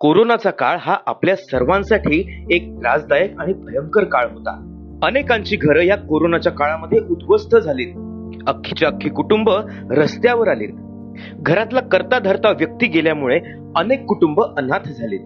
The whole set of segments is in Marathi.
कोरोनाचा काळ हा आपल्या सर्वांसाठी एक त्रासदायक आणि भयंकर काळ होता. अनेकांची घरं या कोरोनाच्या काळामध्ये उद्ध्वस्त झालीत. अख्खीच्या अख्खी कुटुंब रस्त्यावर आलीत. घरातला करता धरता व्यक्ती गेल्यामुळे अनेक कुटुंब अनाथ झालीत.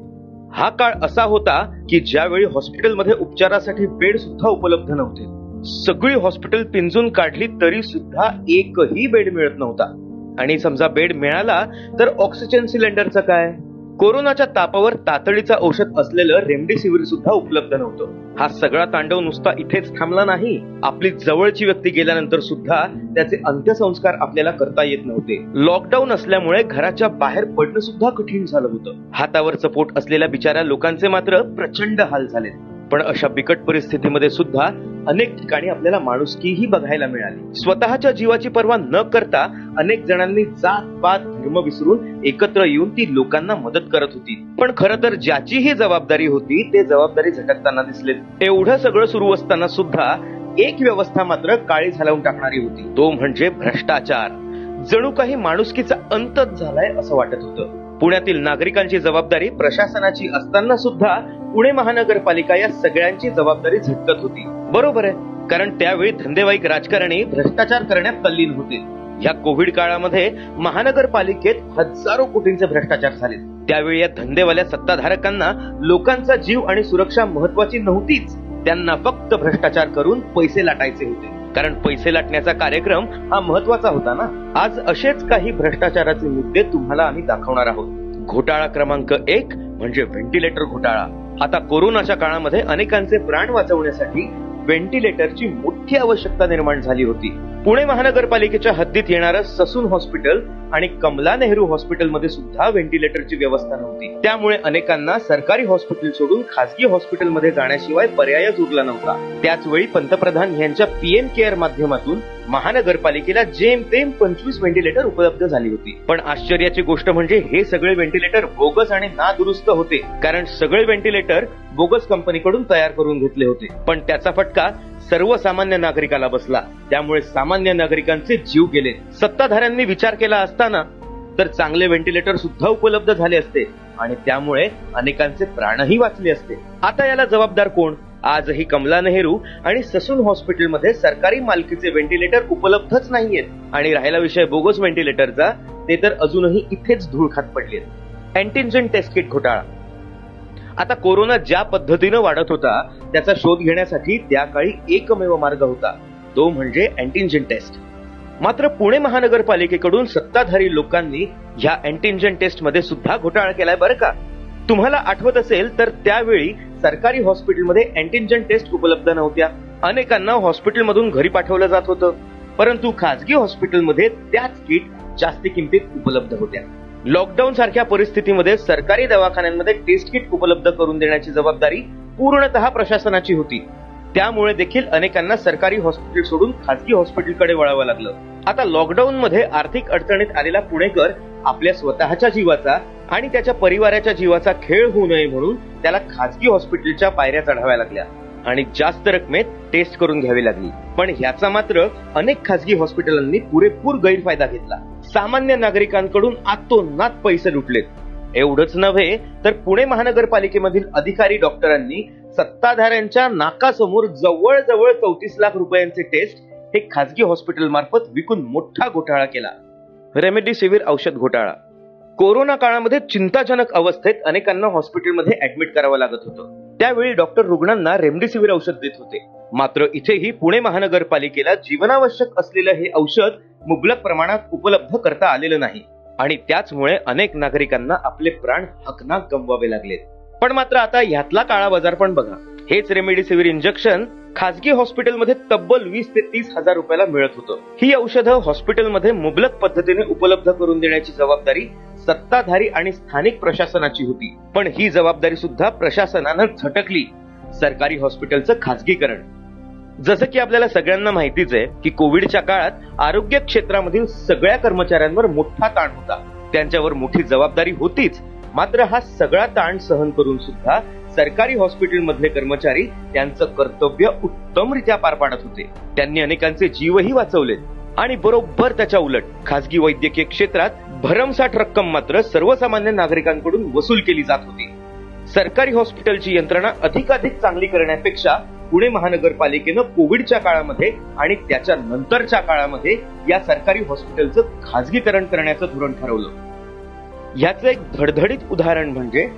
हा काळ असा होता की ज्यावेळी हॉस्पिटलमध्ये उपचारासाठी बेड सुद्धा उपलब्ध नव्हते. सगळी हॉस्पिटल पिंजून काढली तरी सुद्धा एकही बेड मिळत नव्हता. आणि समजा बेड मिळाला तर ऑक्सिजन सिलेंडरचं काय? कोरोनाच्या तापावर तातडीचं औषध असलेलं रेमडेसिवीर सुद्धा उपलब्ध नव्हतं. हा सगळा तांडव नुसता इथेच थांबला नाही आपली जवळची व्यक्ती गेल्यानंतर सुद्धा त्याचे अंत्यसंस्कार आपल्याला करता येत नव्हते. लॉकडाऊन असल्यामुळे घराच्या बाहेर पडणं सुद्धा कठीण झालं होतं. हातावरचं पोट असलेल्या बिचाऱ्या लोकांचे मात्र प्रचंड हाल झाले पण अशा बिकट परिस्थितीमध्ये सुद्धा अनेक ठिकाणी आपल्याला माणुसकीही बघायला मिळाली. स्वतःच्या जीवाची पर्वा न करता अनेक जणांनी जात पात धर्म विसरून एकत्र येऊन ती लोकांना मदत करत होती. पण खर तर ज्याची ही जबाबदारी होती ते जबाबदारी झटकताना दिसले. एवढं सगळं सुरू असताना सुद्धा एक व्यवस्था मात्र काळी झालावून टाकणारी होती. तो म्हणजे भ्रष्टाचार. जणू काही माणुसकीचा अंतच झालाय असं वाटत होतं. पुण्यातील नागरिकांची जबाबदारी प्रशासनाची असताना सुद्धा पुणे महानगरपालिका या सगळ्यांची जबाबदारी झटकत होती. बरोबर आहे. कारण त्यावेळी धंदेवाईक राजकारणी भ्रष्टाचार करण्यात तल्लीन होते. या कोविड काळामध्ये महानगरपालिकेत हजारो कोटींचे भ्रष्टाचार झाले. त्यावेळी या धंदेवाल्या सत्ताधारकांना लोकांचा जीव आणि सुरक्षा महत्वाची नव्हतीच. त्यांना फक्त भ्रष्टाचार करून पैसे लाटायचे होते. कारण पैसे लाटण्याचा कार्यक्रम हा महत्त्वाचा होता ना? आज असेच काही भ्रष्टाचाराचे मुद्दे तुम्हाला आम्ही दाखवणार आहोत. घोटाळा क्रमांक एक म्हणजे व्हेंटिलेटर घोटाळा. आता कोरोनाच्या काळामध्ये अनेकांचे प्राण वाचवण्यासाठी व्हेंटिलेटरची मोठी आवश्यकता निर्माण झाली होती. पुणे महानगरपालिकेच्या हद्दीत येणारं ससून हॉस्पिटल आणि कमला नेहरू हॉस्पिटलमध्ये सुद्धा व्हेंटिलेटरची व्यवस्था नव्हती. त्यामुळे अनेकांना सरकारी हॉस्पिटल सोडून खासगी हॉस्पिटलमध्ये जाण्याशिवाय पर्यायच उरला नव्हता. त्याच वेळी पंतप्रधान यांच्या पीएम केअर माध्यमातून महानगरपालिकेला जेमतेम पंचवीस व्हेंटिलेटर उपलब्ध झाली होती. पण आश्चर्याची गोष्ट म्हणजे हे सगळे व्हेंटिलेटर बोगस आणि नादुरुस्त होते. कारण सगळे व्हेंटिलेटर बोगस कंपनीकडून तयार करून घेतले होते. पण त्याचा फटका सर्वसामान्य नागरिकाला बसला. त्यामुळे सामान्य नागरिकांचे जीव गेले. सत्ताधाऱ्यांनी विचार केला असताना तर चांगले व्हेंटिलेटर सुद्धा उपलब्ध झाले असते. आणि त्यामुळे अनेकांचे प्राणही वाचले असते. आता याला जबाबदार कोण? आजही कमला नेहरू आणि ससून हॉस्पिटलमध्ये सरकारी मालकीचे व्हेंटिलेटर उपलब्धच नाहीयेत. आणि राहिला विषय बोगस व्हेंटिलेटरचा ते तर अजूनही इथेच धूळ खात पडलेत. अँटीजन टेस्ट किट घोटाळा. आता कोरोना ज्या पद्धतीनं वाढत होता त्याचा शोध घेण्यासाठी त्या काळी एकमेव मार्ग होता. तो म्हणजे अँटीजेन टेस्ट मात्र पुणे महानगरपालिकेकडून सत्ताधारी लोकांनी ह्या अँटीजेन टेस्टमध्ये सुद्धा घोटाळा केलाय बरं का? तुम्हाला आठवत असेल तर त्यावेळी सरकारी हॉस्पिटलमध्ये अँटीजन टेस्ट उपलब्ध नव्हत्या. अनेकांना हॉस्पिटलमधून घरी पाठवलं जात होतं. परंतु खासगी हॉस्पिटलमध्ये त्याच किट जास्ती किमतीत उपलब्ध होत्या. लॉकडाऊन सारख्या परिस्थितीमध्ये सरकारी दवाखान्यांमध्ये टेस्ट किट उपलब्ध करून देण्याची जबाबदारी पूर्णतः प्रशासनाची होती. त्यामुळे देखील अनेकांना सरकारी हॉस्पिटल सोडून खासगी हॉस्पिटलकडे वळावं लागलं. आता लॉकडाऊन मध्ये आर्थिक अडचणीत आलेला पुणेकर आपल्या स्वतःच्या जीवाचा आणि त्याच्या परिवाराच्या जीवाचा खेळ होऊ नये म्हणून त्याला खासगी हॉस्पिटलच्या पायऱ्या चढाव्या लागल्या. आणि जास्त रकमेत टेस्ट करून घ्यावी लागली. पण ह्याचा मात्र अनेक खासगी हॉस्पिटलांनी पुरेपूर गैरफायदा घेतला. सामान्य नागरिकांकडून आतोनात पैसे लुटलेत. एवढंच नव्हे तर पुणे महानगरपालिकेमधील अधिकारी डॉक्टरांनी सत्ताधाऱ्यांच्या नाकासमोर जवळजवळ चौतीस लाख रुपयांचे टेस्ट हे खासगी हॉस्पिटल मार्फत विकून मोठा घोटाळा केला. रेमेडिसिव्हिर औषध घोटाळा. कोरोना काळामध्ये चिंताजनक अवस्थेत अनेकांना हॉस्पिटलमध्ये ऍडमिट करावं लागत होतं. त्यावेळी डॉक्टर रुग्णांना रेमडेसिवीर औषध देत होते. मात्र इथेही पुणे महानगरपालिकेला जीवनावश्यक असलेलं हे औषध मुबलक प्रमाणात उपलब्ध करता आलेलं नाही आणि त्याचमुळे अनेक नागरिकांना आपले प्राण हकनाक गमवावे लागलेत. पण मात्र आता ह्यातला काळा बाजार पण बघा. हेच रेमडेसिवीर इंजेक्शन खासगी हॉस्पिटलमध्ये तब्बल वीस ते तीस हजार रुपयाला मिळत होतं. ही औषधं हॉस्पिटलमध्ये मुबलक पद्धतीने उपलब्ध करून देण्याची जबाबदारी सत्ताधारी आणि स्थानिक प्रशासनाची होती. पण ही जबाबदारी सुद्धा प्रशासनानं झटकली. सरकारी हॉस्पिटलचं खासगीकरण. जसं की आपल्याला सगळ्यांना माहितीच आहे की कोविडच्या काळात आरोग्य क्षेत्रामधील सगळ्या कर्मचाऱ्यांवर मोठा ताण होता. त्यांच्यावर मोठी जबाबदारी होतीच. मात्र हा सगळा ताण सहन करून सुद्धा सरकारी हॉस्पिटलमधले कर्मचारी त्यांचं कर्तव्य उत्तमरित्या पार पाडत होते. त्यांनी अनेकांचे जीवही वाचवलेत आणि बरोबर त्याच्या उलट. खासगी वैद्यकीय क्षेत्रात भरमसाठ रक्कम मात्र सर्वसामान्य नागरिकांकडून वसूल केली जात होती. सरकारी हॉस्पिटलची यंत्रणा अधिकाधिक चांगली करण्यापेक्षा पुणे महानगरपालिकेनं कोविडच्या काळामध्ये आणि त्याच्या नंतरच्या काळामध्ये या सरकारी हॉस्पिटलचं खासगीकरण करण्याचं धोरण ठरवलं. याचं एक धडधडीत उदाहरण म्हणजे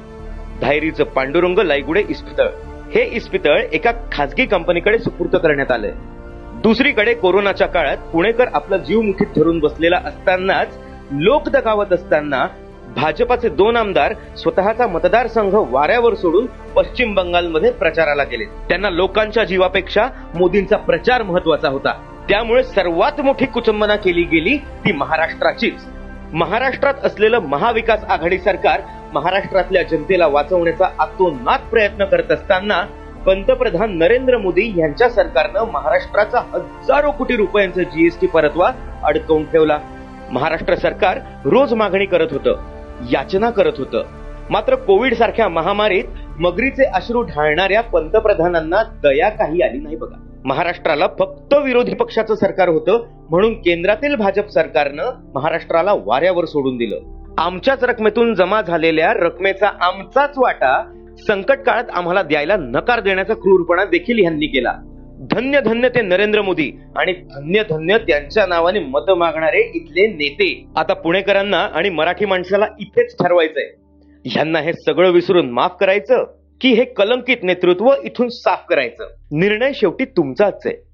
धायरीचं पांडुरंग लायगुडे इस्पितळ. हे इस्पितळ एका खासगी कंपनीकडे सुपूर्द करण्यात आलंय. दुसरीकडे कोरोनाच्या काळात पुणेकर आपला जीव मुठीत धरून बसलेला असतानाच लोक दगावत असताना भाजपाचे दोन आमदार स्वतःचा मतदारसंघ वाऱ्यावर सोडून पश्चिम बंगालमध्ये प्रचाराला गेले. त्यांना लोकांच्या जीवापेक्षा मोदींचा प्रचार महत्त्वाचा होता. त्यामुळे सर्वात मोठी कुचंबना केली गेली ती महाराष्ट्राचीच. महाराष्ट्रात असलेलं महाविकास आघाडी सरकार महाराष्ट्रातल्या जनतेला वाचवण्याचा आतोनात प्रयत्न करत असताना पंतप्रधान नरेंद्र मोदी यांच्या सरकारनं महाराष्ट्राचा हजारो कोटी रुपयांचा जीएसटी परतवा अडकवून ठेवला. महाराष्ट्र सरकार रोज मागणी करत होतं याचना करत होतं. मात्र कोविड सारख्या महामारीत मगरीचे अश्रू ढाळणाऱ्या पंतप्रधानांना दया काही आली नाही बघा. महाराष्ट्राला फक्त विरोधी पक्षाचं सरकार होतं म्हणून केंद्रातील भाजप सरकारनं महाराष्ट्राला वाऱ्यावर सोडून दिलं. आमच्याच रकमेतून जमा झालेल्या रकमेचा आमचाच वाटा संकट काळात आम्हाला द्यायला नकार देण्याचा क्रूरपणा देखील ह्यांनी केला. धन्य धन्य ते नरेंद्र मोदी आणि धन्य धन्य त्यांच्या नावाने मत मागणारे इथले नेते. आता पुणेकरांना आणि मराठी माणसाला इथेच ठरवायचंय. ह्यांना हे सगळं विसरून माफ करायचं की हे कलंकित नेतृत्व इथून साफ करायचं? निर्णय शेवटी तुमचाच आहे.